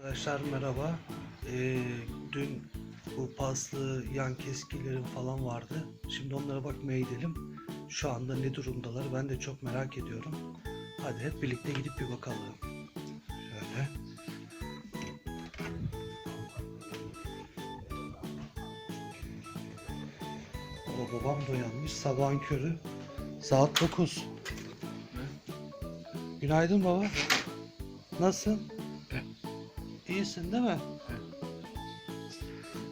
Arkadaşlar merhaba. Ee, dün bu paslı yan keskilerim falan vardı. Şimdi onlara bakmaya gidelim. Şu anda ne durumdalar ben de çok merak ediyorum. Hadi hep birlikte gidip bir bakalım. Şöyle. Baba babam da uyanmış sabahın körü. Saat 9. Günaydın baba. Nasılsın? İyisin değil mi?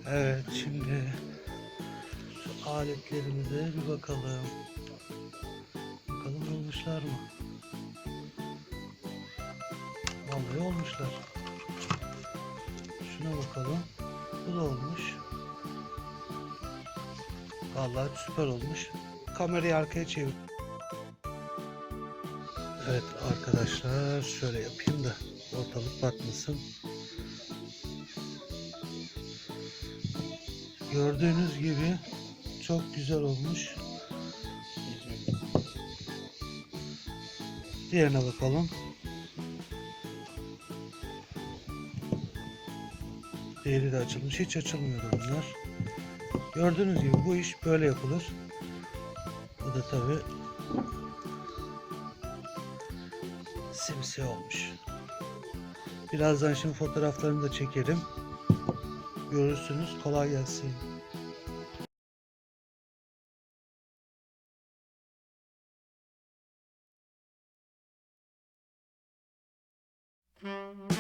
Evet şimdi şu aletlerimize bir bakalım. Bakalım olmuşlar mı? Vallahi olmuşlar. Şuna bakalım. Bu da olmuş. Vallahi süper olmuş. Kamerayı arkaya çevir. Evet arkadaşlar şöyle yapayım da ortalık batmasın. Gördüğünüz gibi çok güzel olmuş. Diğerine bakalım. Diğeri de açılmış. Hiç açılmıyordu bunlar. Gördüğünüz gibi bu iş böyle yapılır. Bu da tabi simsiyah olmuş. Birazdan şimdi fotoğraflarını da çekerim görürsünüz. Kolay gelsin. Mm-hmm.